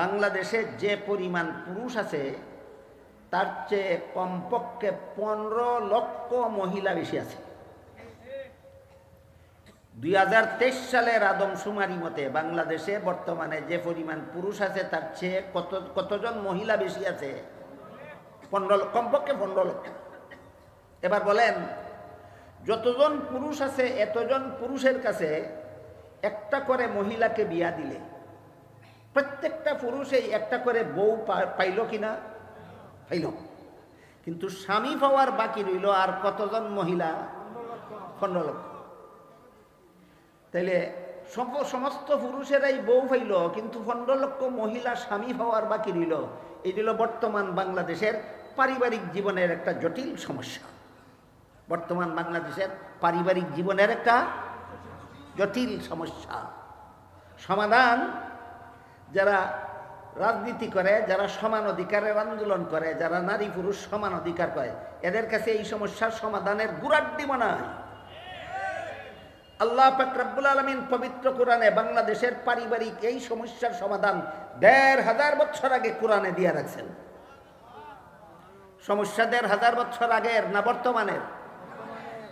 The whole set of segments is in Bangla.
বাংলাদেশে যে পরিমাণ পুরুষ আছে, তার চেয়ে কমপক্ষে পনেরো লক্ষ মহিলা বেশি আছে। দুই হাজার তেইশ সালের আদমশুমারি মতে বাংলাদেশে বর্তমানে যে পরিমাণ পুরুষ আছে, তার চেয়ে কত, কতজন মহিলা বেশি আছে? পনেরো কমপক্ষে পনেরো লক্ষ। এবার বলেন, যতজন পুরুষ আছে, এতজন পুরুষের কাছে একটা করে মহিলাকে বিয়া দিলে প্রত্যেকটা পুরুষেই একটা করে বউ পাইল কিনা? পাইল। কিন্তু স্বামী পাওয়ার বাকি রইল আর কতজন মহিলা? পনেরো লক্ষ। তাইলে সমস্ত পুরুষেরাই বউ পাইল, কিন্তু পনেরো লক্ষ মহিলা স্বামী পাওয়ার বাকি রইল। এই হলো বর্তমান বাংলাদেশের পারিবারিক জীবনের একটা জটিল সমস্যা। বর্তমান বাংলাদেশের পারিবারিক জীবনের একটা জটিল সমস্যা। সমাধান যারা রাজনীতি করে, যারা সমান অধিকারের আন্দোলন করে, যারা নারী পুরুষ সমান অধিকার করে এদের কাছে এই সমস্যার সমাধানের গুড়াড্ডি মনে আল্লাহ ফাকরাবুল আলমিন পবিত্র কোরআনে বাংলাদেশের পারিবারিক এই সমস্যার সমাধান দেড় হাজার বছর আগে কোরআনে দিয়ে রাখছেন। সমস্যা দেড় হাজার বছর আগের না বর্তমানের?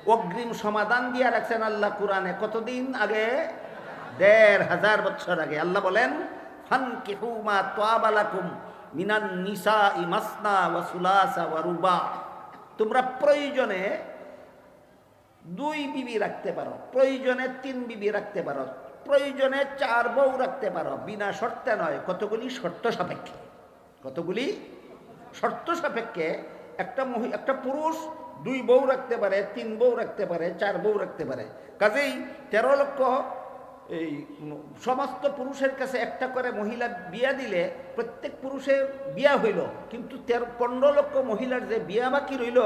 অগ্রিম সমাধান দিয়ে রাখছেন আল্লাহ কোরআনে। কতদিন আগে? দেড় হাজার বছর আগে। আল্লাহ বলেন তোমরা প্রয়োজনে দুই বিবি রাখতে পারো, প্রয়োজনে তিন বিবি রাখতে পারো, প্রয়োজনে চার বউ রাখতে পারো, বিনা শর্তে নয়, কতগুলি শর্ত সাপেক্ষে, কতগুলি শর্ত সাপেক্ষে একটা মহি, একটা পুরুষ দুই বউ রাখতে পারে, তিন বউ রাখতে পারে, চার বউ রাখতে পারে। কাজেই তেরো লক্ষ এই সমস্ত পুরুষের কাছে একটা করে মহিলা বিয়া দিলে প্রত্যেক পুরুষের বিয়া হইল। কিন্তু তেরো, পনেরো লক্ষ মহিলার যে বিয়া বাকি রইল,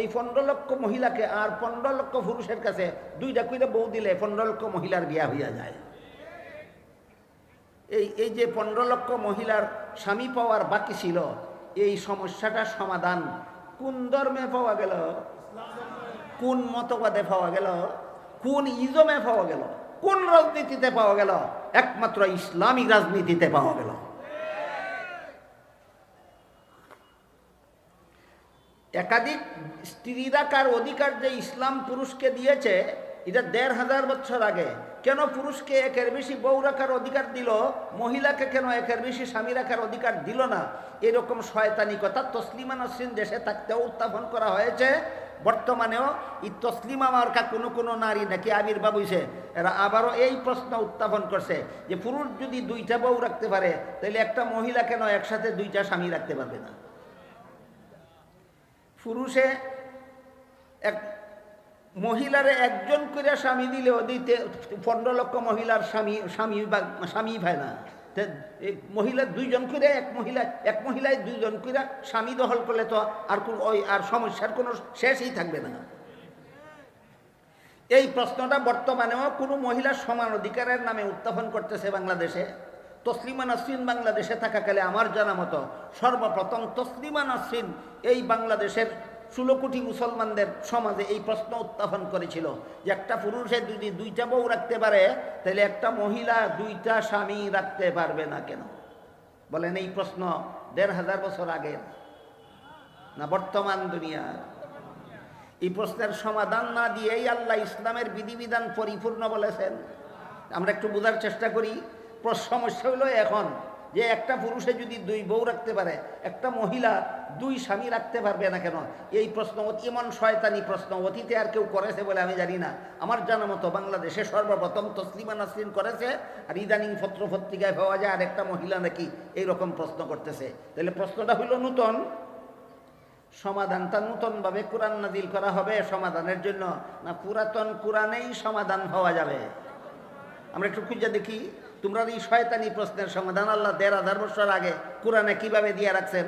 এই পনেরো লক্ষ মহিলাকে আর পনেরো লক্ষ পুরুষের কাছে দুইটা কইরা বউ দিলে পনেরো লক্ষ মহিলার বিয়া হইয়া যায়। এই এই যে পনেরো লক্ষ মহিলার স্বামী পাওয়ার বাকি ছিল, এই সমস্যাটার সমাধান কোন ধর্মে পাওয়া গেল? কোন মতবাদে পাওয়া গেল? কোন ইজমে পাওয়া গেল? কোন রাজনীতিতে পাওয়া গেল? একমাত্র ইসলামী রাজনীতিতে পাওয়া গেল। একাধিক স্ত্রী রাখার অধিকার যে ইসলাম পুরুষকে দিয়েছে, এটা দেড় হাজার বছর আগে। কেন পুরুষকে একের বেশি বউ রাখার অধিকার দিল? মহিলাকে কেন একের বেশি স্বামী রাখার অধিকার দিল না? এরকম শয়তানি কথা তসলিমা নসরিন দেশে থাকতেও উত্থাপন করা হয়েছে। বর্তমানেও এই তসলিমা মার্কা কোনো কোনো নারী নাকি আবির্ভাব হয়েছে এরা আবারও এই প্রশ্ন উত্থাপন করছে যে পুরুষ যদি দুইটা বউ রাখতে পারে তাহলে একটা মহিলা কেন একসাথে দুইটা স্বামী রাখতে পারবে না? পুরুষে এক, মহিলারে একজন করে স্বামী দিলেও দিতে পনেরো লক্ষ মহিলার স্বামী স্বামী বা, স্বামী পায় না। মহিলা দুইজন করে এক মহিলা, এক মহিলায় দুইজন করে স্বামী দখল করলে তো আর কোন ওই, আর সমস্যার কোনো শেষই থাকবে না। এই প্রশ্নটা বর্তমানেও কোনো মহিলার সমান অধিকারের নামে উত্থাপন করতেছে বাংলাদেশে। তসলিমা নাসরিন বাংলাদেশে থাকাকালে আমার জানা মতো সর্বপ্রথম তসলিমা নাসরিন এই বাংলাদেশের ষোলো কোটি মুসলমানদের সমাজে এই প্রশ্ন উত্থাপন করেছিল যে একটা পুরুষে যদি দুইটা বউ রাখতে পারে, তাহলে একটা মহিলা দুইটা স্বামী রাখতে পারবে না কেন? বলেন এই প্রশ্ন দেড় হাজার বছর আগের না বর্তমান দুনিয়ার? এই প্রশ্নের সমাধান না দিয়েই আল্লাহ ইসলামের বিধিবিধান পরিপূর্ণ বলেছেন। আমরা একটু বোঝার চেষ্টা করি সমস্যা হলো এখন যে একটা পুরুষে যদি দুই বউ রাখতে পারে, একটা মহিলা দুই স্বামী রাখতে পারবে না কেন? এই প্রশ্ন এমন শয়তানি প্রশ্ন অতীতে আর কেউ করেছে বলে আমি জানি না। আমার জানা মতো বাংলাদেশে সর্বপ্রথম তসলিমা নাসরিন করেছে আর ইদানিং পত্র পত্রিকায় পাওয়া যায় আর একটা মহিলা নাকি এইরকম প্রশ্ন করতেছে। তাহলে প্রশ্নটা হইল নূতন। সমাধানটা নূতনভাবে কোরআন নাজিল করা হবে সমাধানের জন্য। না পুরাতন কোরআনেই সমাধান হওয়া যাবে। আমরা একটু খুঁজে দেখি। তোমরা এই শয়তানি প্রশ্নের সমাধান, আল্লাহ দেড় হাজার বছর আগে কোরআনে কীভাবে দিয়ে রাখছেন?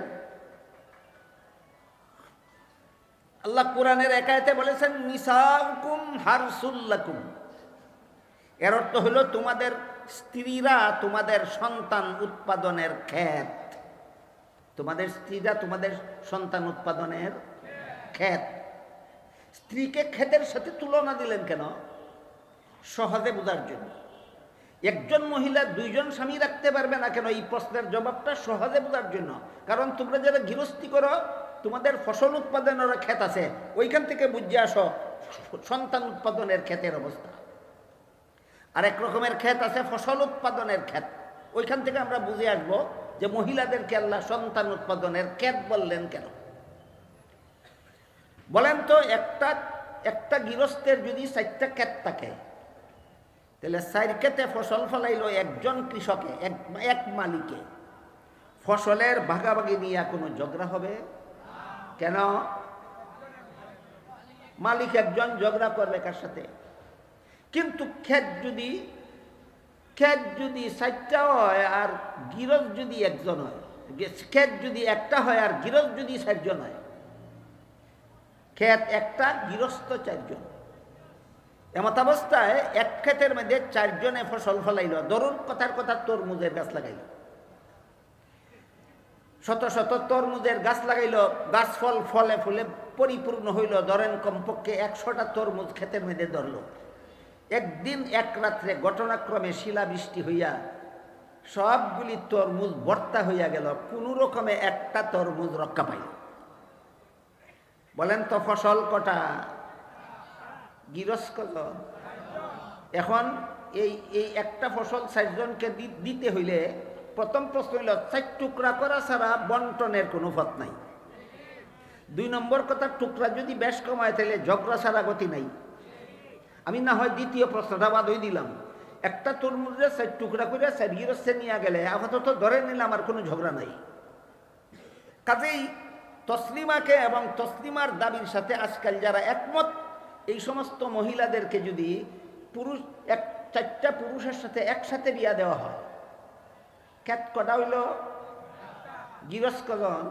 আল্লাহ কোরআনের একায়তে বলেছেন, নিসাউকুম হারসুল্লাকুম এর অর্থ হলো তোমাদের স্ত্রীরা তোমাদের সন্তান উৎপাদনের ক্ষেত। তোমাদের স্ত্রীরা তোমাদের সন্তান উৎপাদনের ক্ষেত। স্ত্রীকে ক্ষেতের সাথে তুলনা দিলেন কেন? সহজে বোঝার জন্য। একজন মহিলা দুইজন স্বামী রাখতে পারবে না কেন? এই প্রশ্নের জবাবটা সহজে বোঝার জন্য। কারণ তোমরা যারা গৃহস্থী করো, তোমাদের ফসল উৎপাদনের ক্ষেত আছে। ওইখান থেকে বুঝে আসো, সন্তান উৎপাদনের ক্ষেতের অবস্থা। আর এক রকমের ক্ষেত আছে, ফসল উৎপাদনের ক্ষেত। ওইখান থেকে আমরা বুঝে আসব যে মহিলাদেরকে আল্লাহ সন্তান উৎপাদনের ক্ষেত বললেন কেন। বলেন তো, একটা একটা গৃহস্থের যদি চারটা ক্ষেত থাকে তাহলে ক্ষেতে ফসল ফলাইলো একজন কৃষকে, এক এক মালিকে। ফসলের ভাগাভাগি নিয়ে কোনো ঝগড়া হবে? কেন? মালিক একজন ঝগড়া করবে কার সাথে? কিন্তু ক্ষেত যদি ক্ষেত যদি চারটা হয় আর গিরজ যদি একজন হয়, ক্ষেত যদি একটা হয় আর গিরজ যদি চারজন হয়, ক্ষেত একটা গৃহস্থ চারজন। এমত অবস্থায় এক ক্ষেতের মধ্যে চারজনে ফসল ফলাইল। ধরুন কথার কথা তরমুজের গাছ লাগাইল। শত শত তরমুজের গাছ লাগাইল। গাছ ফল ফলে ফুলে পরিপূর্ণ হইল। ধরেন কমপক্ষে একশোটা তরমুজ ক্ষেতের মধ্যে ধরল। একদিন এক রাত্রে ঘটনাক্রমে শিলাবৃষ্টি হইয়া সবগুলি তরমুজ বর্তা হইয়া গেল। কোনো রকমে একটা তরমুজ রক্ষা পাইল। বলেন তো ফসল কটা? গিরস কজন এখন এই এই একটা ফসল চারজনকে দিতে হইলে প্রথম প্রশ্ন হইল চার টুকরা করা ছাড়া বন্টনের কোনো পথ নাই। দুই নম্বর কথা, টুকরা যদি বেশ কমায়, তাহলে ঝগড়া ছাড়া গতি নাই। আমি না হয় দ্বিতীয় প্রশ্নটা বাদ হয়ে দিলাম। একটা তরমুজের চার টুকরা করে চার গিরস্তে নিয়ে গেলে আপাতত ধরে নিলাম আর কোনো ঝগড়া নাই। কাজেই তসলিমাকে এবং তসলিমার দাবির সাথে আজকাল যারা একমত এই সমস্ত মহিলাদেরকে যদি পুরুষ, এক, চারটা পুরুষের সাথে একসাথে বিয়া দেওয়া হয় ক্যাট কটা হইল? গিরস কজন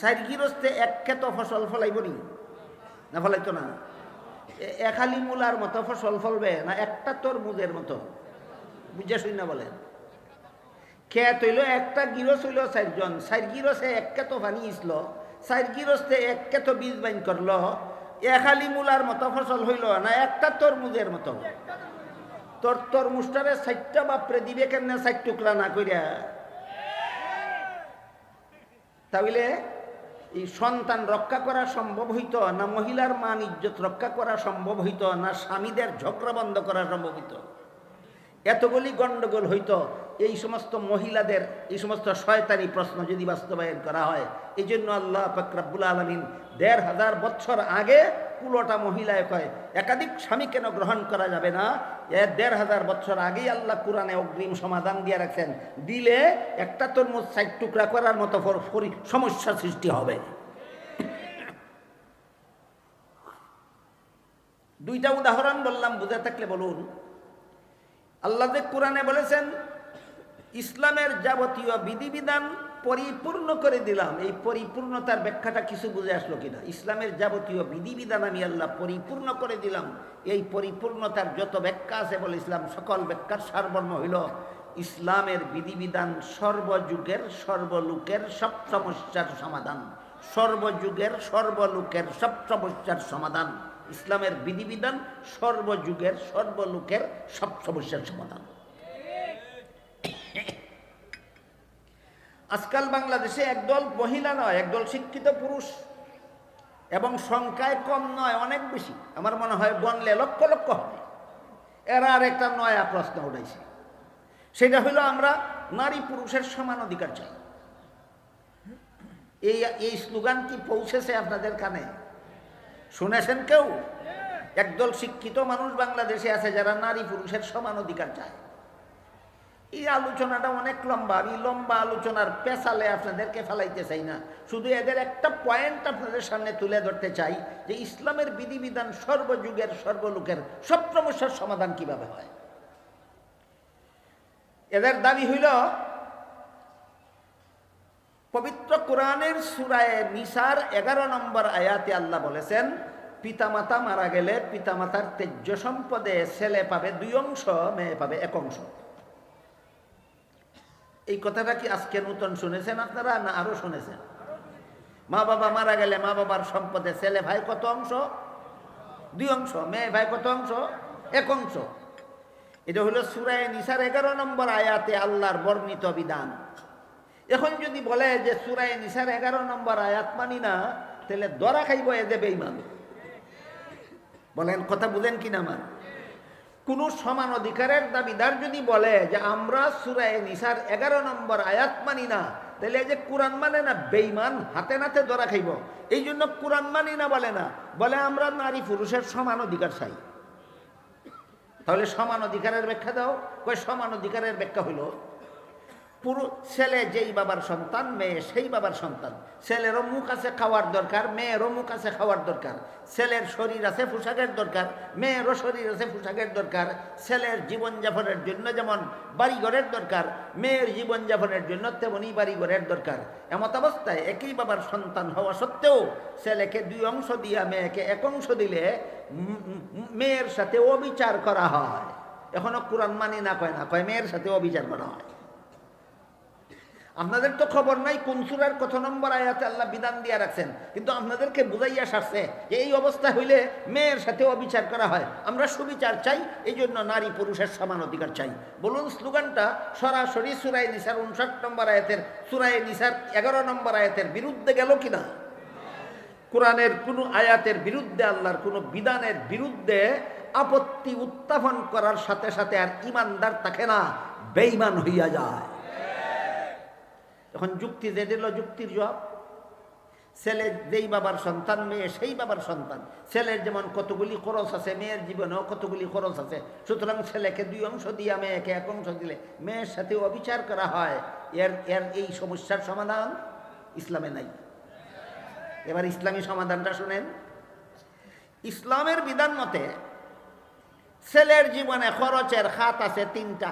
চার গিরস্তে এক ক্ষেত ফসল ফলাইব নি? না ফলাইতো না? একালি মূলার মতো ফসল ফলবে না একটা তোর তরমুজের মতো? বুঝে শুই না বলেন। খেত হইল একটা গিরস হইল চারজন। চার গিরসে এক কেত পানি ইসল। চার গিরসতে এক কেত বীজ বাইন করল। একালি মূলার মতো ফসল হইল না, একটা তরমুজের মতো। তোর তরমুজটারে চারটা বাপরে দিবে কেমনে চার টুকরা না করিয়া তাহলে এই সন্তান রক্ষা করা সম্ভব হইত না, মহিলার মান ইজ্জত রক্ষা করা সম্ভব হইত না, স্বামীদের ঝগড়া বন্ধ করা সম্ভব হইত। এতগুলি গণ্ডগোল হইতো এই সমস্ত মহিলাদের, এই সমস্ত শয়তানি প্রশ্ন যদি বাস্তবায়ন করা হয় এই জন্য আল্লাহ ফকরাবুল আলমিন দেড় হাজার বছর আগে কুলোটা মহিলায় কয়, একাধিক স্বামী কেন গ্রহণ করা যাবে না? এর দেড় হাজার বছর আগেই আল্লাহ কোরআনে অগ্রিম সমাধান দিয়ে রাখছেন। দিলে একটা তরমুজ সাইড টুকরা করার মতো সমস্যা সৃষ্টি হবে। দুইটা উদাহরণ বললাম, বুঝে থাকলে বলুন। আল্লাহ কোরআনে বলেছেন ইসলামের যাবতীয় বিধিবিধান পরিপূর্ণ করে দিলাম। এই পরিপূর্ণতার ব্যাখ্যাটা কিছু বুঝে আসলো কিনা? ইসলামের যাবতীয় বিধিবিধান আমি আল্লাহ পরিপূর্ণ করে দিলাম। এই পরিপূর্ণতার যত ব্যাখ্যা আছে, বলে ইসলাম সকল ব্যাখ্যার সারবর্ম হইল। ইসলামের বিধিবিধান সর্বযুগের সর্বলোকের সব সমস্যার সমাধান। সর্বযুগের সর্বলোকের সব সমস্যার সমাধান। ইসলামের বিধিবিধান সর্বযুগের সর্বলোকের সব সমস্যার সমাধান। আজকাল বাংলাদেশে একদল মহিলা নয়, একদল শিক্ষিত পুরুষ। এবং সংখ্যায় কম নয়, অনেক বেশি। আমার মনে হয় বনলে লক্ষ লক্ষ হবে। এরা আর একটা নয়া প্রশ্ন উঠেছে। সেটা হলো আমরা নারী পুরুষের সমান অধিকার চাই। এই এই স্লোগান কি পৌঁছেছে আপনাদের কানে? শুনেছেন কেউ? একদল শিক্ষিত মানুষ বাংলাদেশে আছে যারা নারী পুরুষের সমান অধিকার চায়। এই আলোচনাটা অনেক লম্বা, আমি লম্বা আলোচনার পেশালে আপনাদেরকে ফেলাইতে চাই না। শুধু এদের একটা পয়েন্ট আপনাদের সামনে তুলে ধরতে চাই যে ইসলামের বিধিবিধান সর্বযুগের সর্বলোকের সব সমস্যার সমাধান কীভাবে হয়। এদের দাবি হইল, পবিত্র কোরআনের সুরায় নিসার এগারো নম্বর আয়াতে আল্লাহ বলেছেন, পিতামাতা মারা গেলে পিতামাতার তেজ্য সম্পদে ছেলে পাবে দুই অংশ, মেয়ে পাবে এক অংশ। এই কথাটা কি আজকে নতুন শুনেছেন আপনারা না আরও শুনেছেন? মা বাবা মারা গেলে মা বাবার সম্পদে ছেলে ভাই কত অংশ? দুই অংশ, মেয়ে ভাই কত অংশ? এক অংশ। এটা হলো সুরায় নিসার এগারো নম্বর আয়াতে আল্লাহর বর্ণিত বিধান। এখন যদি বলে যে সুরায় নিসার এগারো নম্বর আয়াত মানি না, তাহলে দরা খাইব এ দেবে ইমান বলেন, কথা বুঝেন কিনা আমার কোন সমান অধিকারের দাবিদার যদি বলে যে আমরা সুরায় নিসার এগারো নম্বর আয়াত মানি না, তাহলে এই যে কোরআন মানে না বেইমান হাতে নাতে ধরা খাইব। এই জন্য কোরআন মানি না বলে না, বলে আমরা নারী পুরুষের সমান অধিকার চাই। তাহলে সমান অধিকারের ব্যাখ্যা দাও। কয় সমান অধিকারের ব্যাখ্যা হইল পুরো ছেলে যেই বাবার সন্তান, মেয়ে সেই বাবার সন্তান। ছেলেরও মুখ আছে খাওয়ার দরকার, মেয়েরও মুখ আছে খাওয়ার দরকার। ছেলের শরীর আছে পোশাকের দরকার, মেয়েরও শরীর আছে পোশাকের দরকার। ছেলের জীবনযাপনের জন্য যেমন বাড়িঘরের দরকার, মেয়ের জীবনযাপনের জন্য তেমনই বাড়িঘরের দরকার। এমত অবস্থায় একই বাবার সন্তান হওয়া সত্ত্বেও ছেলেকে দুই অংশ দিয়া মেয়েকে এক অংশ দিলে মেয়ের সাথে অবিচার করা হয়। এখনও কোরআন মানি না কয় না, কয় মেয়ের সাথে অবিচার করা হয়। আপনাদের তো খবর নাই কোন সুরার কত নম্বর আয়াতে আল্লাহ বিধান দিয়ে রাখছেন। কিন্তু আপনাদেরকে বুঝাইয়া সারছে যে এই অবস্থা হইলে মেয়ের সাথে অবিচার করা হয়। আমরা সুবিচার চাই এই জন্য নারী পুরুষের সমান অধিকার চাই। বলুন স্লোগানটা, সরাসরি সুরাই নিসার উনষাট নম্বর আয়াতের সুরাই নিসার এগারো নম্বর আয়াতের বিরুদ্ধে গেল কিনা? কোরআনের কোনো আয়াতের বিরুদ্ধে, আল্লাহর কোনো বিধানের বিরুদ্ধে আপত্তি উত্থাপন করার সাথে সাথে আর ইমানদার থাকে না, বেঈমান হইয়া যায়। এখন যুক্তি যে দিল, যুক্তির জবাব। ছেলে যেই বাবার সন্তান, মেয়ে সেই বাবার সন্তান। ছেলের যেমন কতগুলি খরচ আছে, মেয়ের জীবনেও কতগুলি খরচ আছে। সুতরাং ছেলেকে দুই অংশ দিয়া, মেয়েকে এক অংশ দিলে মেয়ের সাথে অবিচার করা হয়। এর এর এই সমস্যার সমাধান ইসলামে নাই। এবার ইসলামী সমাধানটা শুনেন। ইসলামের বিধান মতে ছেলের জীবনে খরচের খাত আছে তিনটা।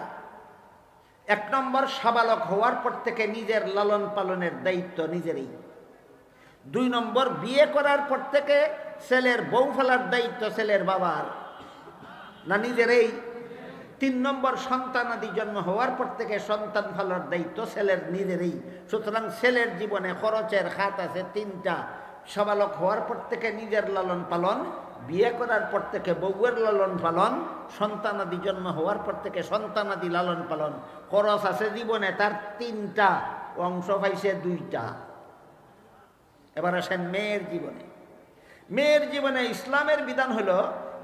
এক নম্বর সাবালক হওয়ার পর থেকে নিজের লালন পালনের দায়িত্ব নিজেরই। দুই নম্বর বিয়ে করার পর থেকে ছেলের বউ ফেলার দায়িত্ব ছেলের বাবার। না নিজেরই? তিন নম্বর সন্তানাদি জন্ম হওয়ার পর থেকে সন্তান ফেলার দায়িত্ব ছেলের নিজেরই। সুতরাং ছেলের জীবনে খরচের খাত আছে তিনটা। সাবালক হওয়ার পর থেকে নিজের লালন পালন বিয়ে করার পর থেকে বউয়ের লালন পালন, সন্তানাদি জন্ম হওয়ার পর থেকে সন্তানাদি লালন পালন। খরচ আছে জীবনে, তার তিনটা, অংশ পাইছে দুইটা। এবার আসেন মেয়ের জীবনে। মেয়ের জীবনে ইসলামের বিধান হলো,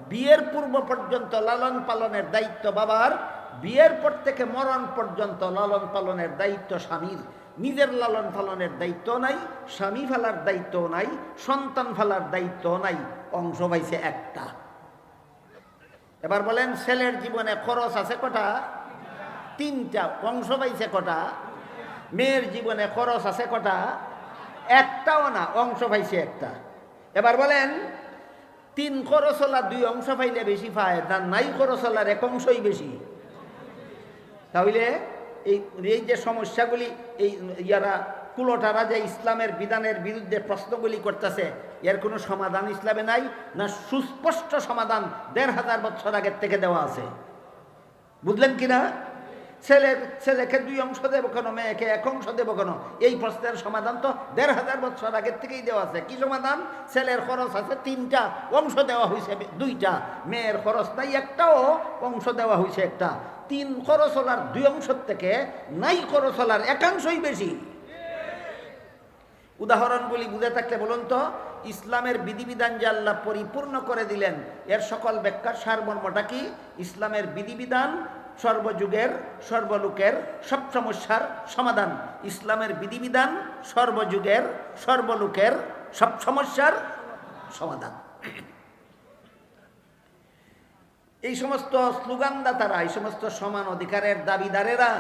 বিয়ের পূর্ব পর্যন্ত লালন পালনের দায়িত্ব বাবার, বিয়ের পর থেকে মরণ পর্যন্ত লালন পালনের দায়িত্ব স্বামীর। নিজের লালন পালনের দায়িত্ব নাই, স্বামী ফেলার দায়িত্ব নাই, সন্তান ফেলার দায়িত্ব নাই, অংশ পাইছে একটা। এবার বলেন, ছেলের জীবনে খরচ আছে কটা? তিনটা। অংশ পাইছে কটা? মেয়ের জীবনে খরচ আছে কটা? একটাও না, অংশ পাইছে একটা। এবার বলেন, তিন খরচলা দুই অংশ পাইলে বেশি পায় তার নাই খরচলার এক অংশই বেশি? তাহলে এই এই যে সমস্যাগুলি, এই ইয়ারা কুলোটারা যে ইসলামের বিধানের বিরুদ্ধে প্রশ্নগুলি করতেছে, এর কোনো সমাধান ইসলামে নাই, না সুস্পষ্ট সমাধান দেড় হাজার বছর আগের থেকে দেওয়া আছে। বুঝলেন কি ছেলে, ছেলেকে দুই অংশ দেবো কেন, মেয়েকে এক অংশ দেবো কেন? এই প্রশ্নের সমাধান তো দেড় হাজার বছর আগের থেকেই দেওয়া আছে। কি সমাধান? ছেলের খরচ আছে তিনটা, অংশ দেওয়া হয়েছে দুইটা। মেয়ের খরচ নাই একটাও, অংশ দেওয়া হয়েছে একটা। তিন খরচলার দুই অংশ থেকে নাই খরচলার একাংশই বেশি। উদাহরণগুলি বুঝে থাকলে বলুন তো, ইসলামের বিধিবিধান যে আল্লাহ পরিপূর্ণ করে দিলেন, এর সকল ব্যাখ্যার সারমর্মটা কি? ইসলামের বিধিবিধান সর্বযুগের, সর্বলোকের, সব সমস্যার সমাধান। ইসলামের বিধিবিধান সর্বযুগের, সর্বলোকের, সব সমস্যার সমাধান। এই সমস্ত স্লোগানদাতারা এই সমস্ত সমান অধিকারের দাবিদারেরা,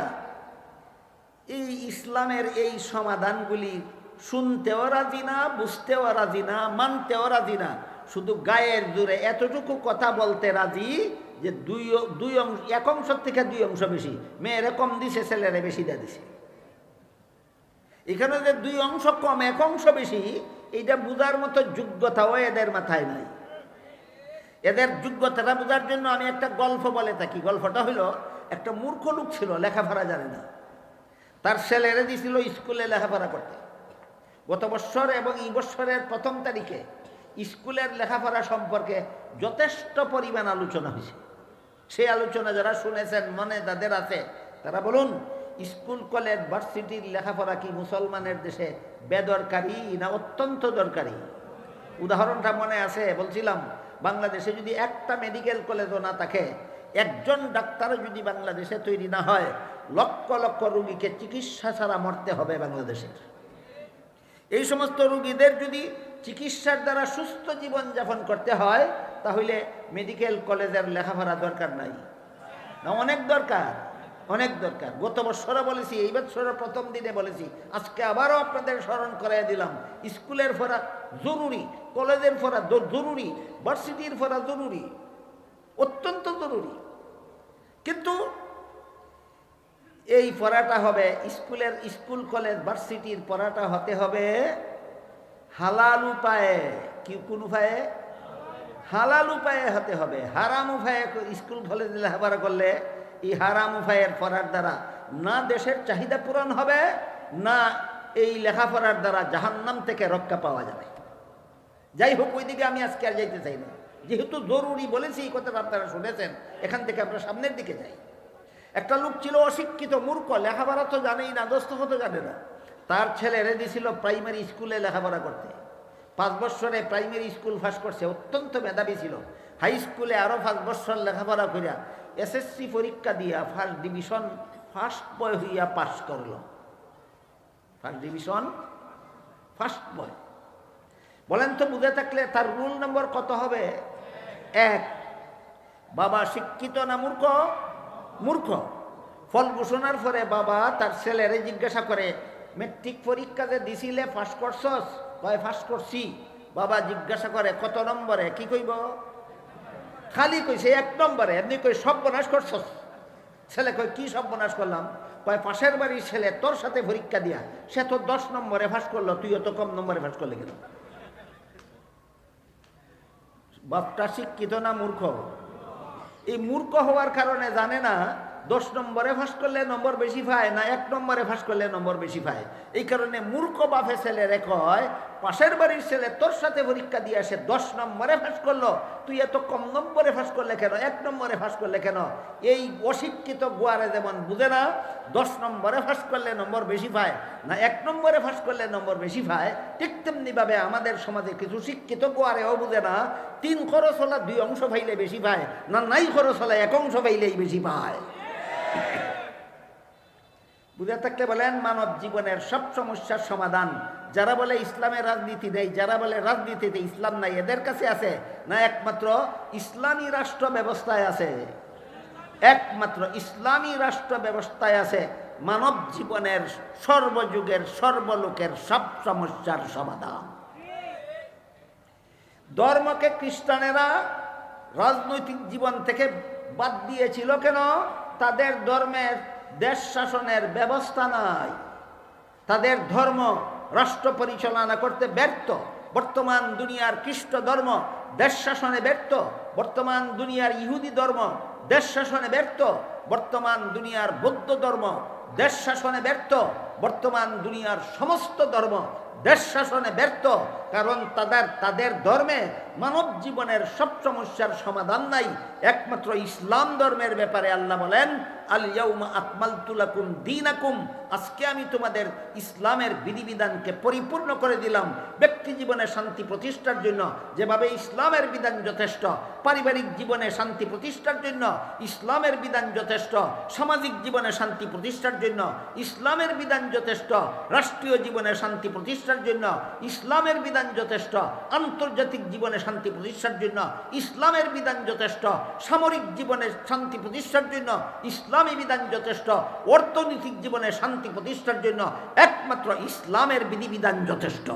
এই ইসলামের এই সমাধানগুলি শুনতেও রাজি না, বুঝতেও রাজি না, মানতেও রাজি না। শুধু গায়ের জুড়ে এতটুকু কথা বলতে রাজি যে দুই দুই অংশ, এক অংশ থেকে দুই অংশ বেশি। মেয়েরে কম দিছে, ছেলেরে বেশি দিয়ে দিছে। এখানে যে দুই অংশ কম, এক অংশ বেশি, এইটা বোঝার মতো যোগ্যতাও এদের মাথায় নাই। এদের যোগ্যতাটা বোঝার জন্য আমি একটা গল্প বলে থাকি। গল্পটা হলো একটা মূর্খ লোক ছিল, লেখাপড়া জানে না। তার ছেলেরে দিছিল স্কুলে লেখাপড়া করতে। গত বৎসর এবং এই বৎসরের প্রথম তারিখে স্কুলের লেখাপড়া সম্পর্কে যথেষ্ট পরিমাণ আলোচনা হয়েছে। সেই আলোচনা যারা শুনেছেন, মনে তাদের আছে। তারা বলুন, স্কুল, কলেজ, ভার্সিটির লেখাপড়া কি মুসলমানের দেশে বেদরকারি না অত্যন্ত দরকারি? উদাহরণটা মনে আছে, বলছিলাম, বাংলাদেশে যদি একটা মেডিকেল কলেজও না থাকে, একজন ডাক্তারও যদি বাংলাদেশে তৈরি না হয়, লক্ষ লক্ষ রুগীকে চিকিৎসা ছাড়া মরতে হবে বাংলাদেশের এই সমস্ত রুগীদের যদি চিকিৎসার দ্বারা সুস্থ জীবন যাপন করতে হয় তাহলে মেডিকেল কলেজের লেখাপড়া দরকার নাই। না, অনেক দরকার অনেক দরকার। গত বছরও বলেছি, এই বছরের প্রথম দিনে বলেছি, আজকে আবারও আপনাদের স্মরণ করাই দিলাম, স্কুলের ফরা জরুরি, কলেজের ফরা জরুরি ভার্সিটির ফরা জরুরি, অত্যন্ত জরুরি। কিন্তু এই পড়াটা হবে, স্কুলের স্কুল কলেজ ভার্সিটির পড়াটা হতে হবে হালাল উপায়ে। কি কোন উপায়ে? হালাল উপায়ে হতে হবে। হারাম উপায়ে স্কুল, কলেজ লেখাপড়া করলে এই হারাম উপায়ের পড়ার দ্বারা না দেশের চাহিদা পূরণ হবে, না এই লেখাপড়ার দ্বারা জাহান্নাম থেকে রক্ষা পাওয়া যাবে। যাই হোক, ওইদিকে আমি আজকে আর যাইতে চাই না। যেহেতু জরুরি বলেছি, এই কথাটা আপনারা শুনেছেন, এখান থেকে আমরা সামনের দিকে যাই। একটা লোক ছিল অশিক্ষিত মূর্খ, লেখাপড়া তো জানেই না দস্তখত জানে না। তার ছেলে রেডি ছিল প্রাইমারি স্কুলে লেখাপড়া করতে। পাঁচ বছরে প্রাইমারি স্কুল ফার্স্ট করছে, অত্যন্ত মেধাবী ছিল। হাই স্কুলে আরও পাঁচ বছর লেখাপড়া করিয়া এসএসসি পরীক্ষা দিয়া ফার্স্ট ডিভিশন ফার্স্ট বয় হইয়া পাস করল। ফার্স্ট ডিভিশন ফার্স্ট বয় বলেন তো, বুঝে থাকলে তার রুল নম্বর কত হবে? এক। বাবা শিক্ষিত না মূর্খ? মূর্খ। ফল ঘোষণার পরে বাবা তার ছেলেরে জিজ্ঞাসা করে মেট্রিক পরীক্ষা যে দিছিলে পাস করছস? কয় পাস করছি। বাবা জিজ্ঞাসা করে, কত নম্বরে? কি কইব? খালি কইছে, এক নম্বরে। এমনি কই, সর্বনাশ করছস। ছেলে কই কি সর্বনাশ করলাম? কয়, পাশের বাড়ির ছেলে তোর সাথে পরীক্ষা দিয়া, সে তো দশ নম্বরে ফাঁস করল, তুইও তো কম নম্বরে ফাঁস করলে কেন? বাপটা শিক্ষিত না মূর্খ? এই মূর্খ হওয়ার কারণে জানে না দশ নম্বরে ফাঁস করলে নম্বর বেশি পায়, না এক নম্বরে ফাঁস করলে নম্বর বেশি পায়? এই কারণে মূর্খ বাপে ছেলে রে কয় পাশের বাড়ির ছেলে তোর সাথে পরীক্ষা দিয়ে আসে দশ নম্বরে ফাঁস করল, তুই এত কম নম্বরে ফাঁস করলে কেন? এক নম্বরে ফাঁস করলে কেন? এই অশিক্ষিত গোয়ারে যেমন বুঝে না, দশ নম্বরে ফাঁস করলে নম্বর বেশি পায়, না এক নম্বরে ফাঁস করলে নম্বর বেশি পায়, ঠিক তেমনিভাবে আমাদের সমাজে কিছু শিক্ষিত গোয়ারেও বুঝে না, তিন খরচ হলা দুই অংশ পাইলে বেশি পায়, না নাই খরচ হলে এক অংশ পাইলেই বেশি পায়। বুঝে থাকলে বলেন মানব জীবনের সব সমস্যার সমাধান। যারা বলে ইসলামের রাজনীতি নেই, যারা বলে রাজনীতিতে ইসলাম নাই, এদের কাছে আছে না একমাত্র ইসলামী রাষ্ট্র ব্যবস্থায় আছে? একমাত্র ইসলামী রাষ্ট্র ব্যবস্থায় আছে। মানব জীবনের সর্বযুগের, সর্বলোকের সব সমস্যার সমাধান। ধর্মকে খ্রিস্টানেরা রাজনৈতিক জীবন থেকে বাদ দিয়েছিল কেন? তাদের ধর্মের দেশ শাসনের ব্যবস্থা নাই। তাদের ধর্ম রাষ্ট্র পরিচালনা করতে ব্যর্থ। বর্তমান দুনিয়ার খ্রিস্ট ধর্ম দেশ শাসনে ব্যর্থ। বর্তমান দুনিয়ার ইহুদি ধর্ম দেশ শাসনে ব্যর্থ। বর্তমান দুনিয়ার বৌদ্ধ ধর্ম দেশ শাসনে ব্যর্থ। বর্তমান দুনিয়ার সমস্ত ধর্ম দেশ শাসনে ব্যর্থ, কারণ তাদের তাদের ধর্মে মানব জীবনের সব সমস্যার সমাধান নাই। একমাত্র ইসলাম ধর্মের ব্যাপারে আল্লাহ বলেন আল ইয়াউমা আকমালতুলাকুম দীনাকুম আজকে আমি তোমাদের ইসলামের বিধিবিধানকে পরিপূর্ণ করে দিলাম। ব্যক্তি জীবনে শান্তি প্রতিষ্ঠার জন্য যেভাবে ইসলামের বিধান যথেষ্ট, পারিবারিক জীবনে শান্তি প্রতিষ্ঠার জন্য ইসলামের বিধান যথেষ্ট, সামাজিক জীবনে শান্তি প্রতিষ্ঠার জন্য ইসলামের বিধান যথেষ্ট, রাষ্ট্রীয় জীবনে শান্তি প্রতিষ্ঠার জন্য ইসলামের বিধান যথেষ্ট, আন্তর্জাতিক জীবনে শান্তি প্রতিষ্ঠার জন্য ইসলামের বিধান যথেষ্ট, সামরিক জীবনে শান্তি প্রতিষ্ঠার জন্য ইসলামী বিধান যথেষ্ট, অর্থনৈতিক জীবনে শান্তি প্রতিষ্ঠার জন্য একমাত্র ইসলামের বিধিবিধান যথেষ্ট।